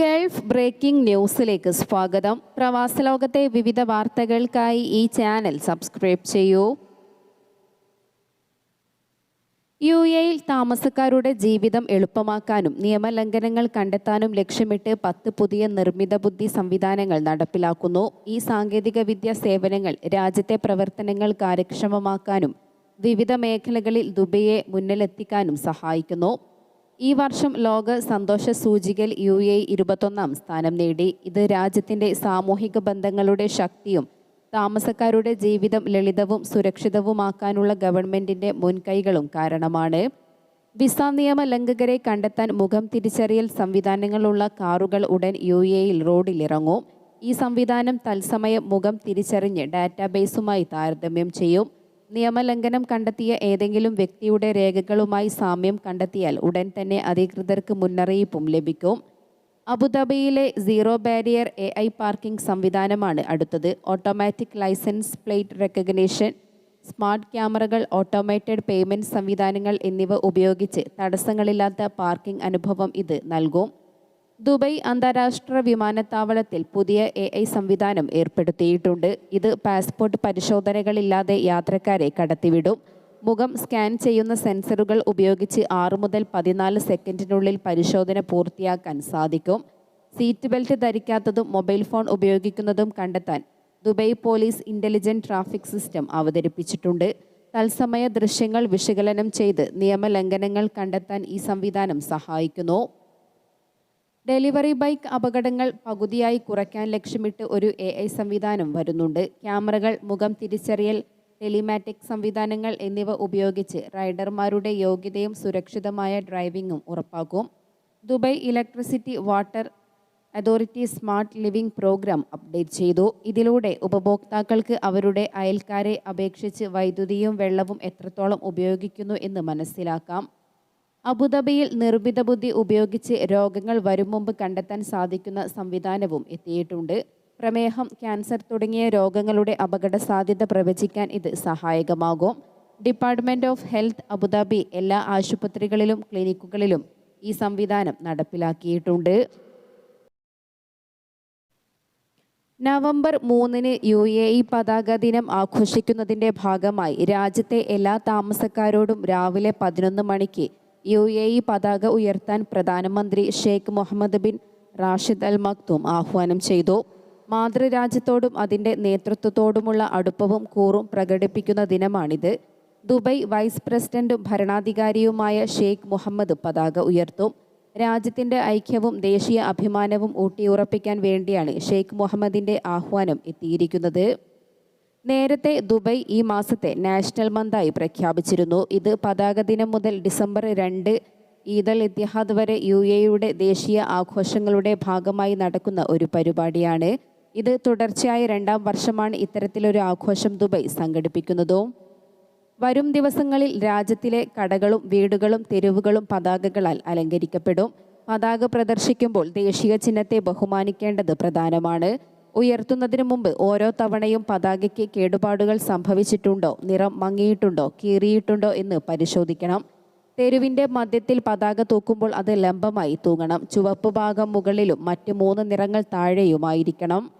Gulf breaking ന്യൂസിലേക്ക് സ്വാഗതം. പ്രവാസലോകത്തെ വിവിധ വാർത്തകൾക്കായി ഈ ചാനൽ സബ്സ്ക്രൈബ് ചെയ്യൂ. യു എയിൽ താമസക്കാരുടെ ജീവിതം എളുപ്പമാക്കാനും നിയമലംഘനങ്ങൾ കണ്ടെത്താനും ലക്ഷ്യമിട്ട് പത്ത് പുതിയ നിർമ്മിത ബുദ്ധി സംവിധാനങ്ങൾ നടപ്പിലാക്കുന്നു. ഈ സാങ്കേതികവിദ്യ സേവനങ്ങൾ രാജ്യത്തെ പ്രവർത്തനങ്ങൾ കാര്യക്ഷമമാക്കാനും വിവിധ മേഖലകളിൽ ദുബൈയെ മുന്നിലെത്തിക്കാനും സഹായിക്കുന്നു. ഈ വർഷം ലോക സന്തോഷ സൂചികയിൽ യു എ ഇരുപത്തൊന്നാം സ്ഥാനം നേടി. ഇത് രാജ്യത്തിന്റെ സാമൂഹിക ബന്ധങ്ങളുടെ ശക്തിയും താമസക്കാരുടെ ജീവിതം ലളിതവും സുരക്ഷിതവുമാക്കാനുള്ള ഗവൺമെന്റിന്റെ മുൻകൈകളും കാരണമാണ്. വിസ നിയമ ലംഘകരെ കണ്ടെത്താൻ മുഖം തിരിച്ചറിയൽ സംവിധാനങ്ങളുള്ള കാറുകൾ ഉടൻ യു എയിൽ റോഡിലിറങ്ങും. ഈ സംവിധാനം തത്സമയം മുഖം തിരിച്ചറിഞ്ഞ് ഡാറ്റാബേസുമായി താരതമ്യം ചെയ്യും. നിയമലംഘനം കണ്ടെത്തിയ ഏതെങ്കിലും വ്യക്തിയുടെ രേഖകളുമായി സാമ്യം കണ്ടെത്തിയാൽ ഉടൻ തന്നെ അധികൃതർക്ക് മുന്നറിയിപ്പും ലഭിക്കും. അബുദാബിയിലെ zero barrier A I parking സംവിധാനമാണ് അടുത്തത്. Automatic license plate recognition smart ക്യാമറകൾ ഓട്ടോമേറ്റഡ് പേയ്മെന്റ് സംവിധാനങ്ങൾ എന്നിവ ഉപയോഗിച്ച് തടസ്സങ്ങളില്ലാത്ത പാർക്കിംഗ് അനുഭവം ഇത് നൽകും. ദുബൈ അന്താരാഷ്ട്ര വിമാനത്താവളത്തിൽ പുതിയ എ ഐ സംവിധാനം ഏർപ്പെടുത്തിയിട്ടുണ്ട്. ഇത് പാസ്പോർട്ട് പരിശോധനകളില്ലാതെ യാത്രക്കാരെ കടത്തിവിടും. മുഖം സ്കാൻ ചെയ്യുന്ന സെൻസറുകൾ ഉപയോഗിച്ച് ആറ് മുതൽ പതിനാല് സെക്കൻഡിനുള്ളിൽ പരിശോധന പൂർത്തിയാക്കാൻ സാധിക്കും. സീറ്റ് ബെൽറ്റ് ധരിക്കാത്തതും മൊബൈൽ ഫോൺ ഉപയോഗിക്കുന്നതും കണ്ടെത്താൻ Dubai police intelligent traffic system അവതരിപ്പിച്ചിട്ടുണ്ട്. തത്സമയ ദൃശ്യങ്ങൾ വിശകലനം ചെയ്ത് നിയമലംഘനങ്ങൾ കണ്ടെത്താൻ ഈ സംവിധാനം സഹായിക്കുന്നു. ഡെലിവറി ബൈക്ക് അപകടങ്ങൾ പകുതിയായി കുറയ്ക്കാൻ ലക്ഷ്യമിട്ട് ഒരു എ ഐ സംവിധാനം വരുന്നുണ്ട്. ക്യാമറകൾ മുഖം തിരിച്ചറിയൽ ടെലിമാറ്റിക് സംവിധാനങ്ങൾ എന്നിവ ഉപയോഗിച്ച് റൈഡർമാരുടെ യോഗ്യതയും സുരക്ഷിതമായ ഡ്രൈവിംഗും ഉറപ്പാക്കും. Dubai electricity water authority smart living program update ചെയ്തു. ഇതിലൂടെ ഉപഭോക്താക്കൾക്ക് അവരുടെ അയൽക്കാരെ അപേക്ഷിച്ച് വൈദ്യുതിയും വെള്ളവും എത്രത്തോളം ഉപയോഗിക്കുന്നു എന്ന് മനസ്സിലാക്കാം. അബുദാബിയിൽ നിർമ്മിത ബുദ്ധി ഉപയോഗിച്ച് രോഗങ്ങൾ വരും മുമ്പ് കണ്ടെത്താൻ സാധിക്കുന്ന സംവിധാനവും എത്തിയിട്ടുണ്ട്. പ്രമേഹം ക്യാൻസർ തുടങ്ങിയ രോഗങ്ങളുടെ അപകട സാധ്യത പ്രവചിക്കാൻ ഇത് സഹായകമാകും. ഡിപ്പാർട്ട്മെന്റ് ഓഫ് ഹെൽത്ത് അബുദാബി എല്ലാ ആശുപത്രികളിലും ക്ലിനിക്കുകളിലും ഈ സംവിധാനം നടപ്പിലാക്കിയിട്ടുണ്ട്. നവംബർ മൂന്നിന് യു എ ഇ പതാക ദിനം ആഘോഷിക്കുന്നതിന്റെ ഭാഗമായി രാജ്യത്തെ എല്ലാ താമസക്കാരോടും രാവിലെ പതിനൊന്ന് മണിക്ക് യു എ ഇ പതാക ഉയർത്താൻ പ്രധാനമന്ത്രി Sheikh Mohammed bin Rashid Al Maktoum ആഹ്വാനം ചെയ്തു. മാതൃരാജ്യത്തോടും അതിന്റെ നേതൃത്വത്തോടുമുള്ള അടുപ്പവും കൂറും പ്രകടിപ്പിക്കുന്ന ദിനമാണിത്. ദുബൈ വൈസ് പ്രസിഡന്റും ഭരണാധികാരിയുമായ ഷെയ്ഖ് മുഹമ്മദ് പതാക ഉയർത്തും. രാജ്യത്തിന്റെ ഐക്യവും ദേശീയ അഭിമാനവും ഊട്ടിയുറപ്പിക്കാൻ വേണ്ടിയാണ് ഷെയ്ഖ് മുഹമ്മദിന്റെ ആഹ്വാനം എത്തിയിരിക്കുന്നത്. നേരത്തെ ദുബൈ ഈ മാസത്തെ നാഷണൽ മന്തായി പ്രഖ്യാപിച്ചിരുന്നു. ഇത് പതാക ദിനം മുതൽ ഡിസംബർ രണ്ട് ഈദൽ ഇത്തിഹാദ് വരെ യു എയുടെ ദേശീയ ആഘോഷങ്ങളുടെ ഭാഗമായി നടക്കുന്ന ഒരു പരിപാടിയാണ്. ഇത് തുടർച്ചയായ രണ്ടാം വർഷമാണ് ഇത്തരത്തിലൊരു ആഘോഷം ദുബൈ സംഘടിപ്പിക്കുന്നതും. വരും ദിവസങ്ങളിൽ രാജ്യത്തിലെ കടകളും വീടുകളും തെരുവുകളും പതാകകളാൽ അലങ്കരിക്കപ്പെടും. പതാക പ്രദർശിക്കുമ്പോൾ ദേശീയ ചിഹ്നത്തെ ബഹുമാനിക്കേണ്ടത് പ്രധാനമാണ്. ഉയർത്തുന്നതിന് മുമ്പ് ഓരോ തവണയും പതാകയ്ക്ക് കേടുപാടുകൾ സംഭവിച്ചിട്ടുണ്ടോ? നിറം മങ്ങിയിട്ടുണ്ടോ? കീറിയിട്ടുണ്ടോ എന്ന് പരിശോധിക്കണം. തെരുവിന്റെ മധ്യത്തിൽ പതാക തൂക്കുമ്പോൾ അത് ലംബമായി തൂങ്ങണം. ചുവപ്പ് ഭാഗം മുകളിലും മറ്റ് മൂന്ന് നിറങ്ങൾ താഴെയുമായിരിക്കണം.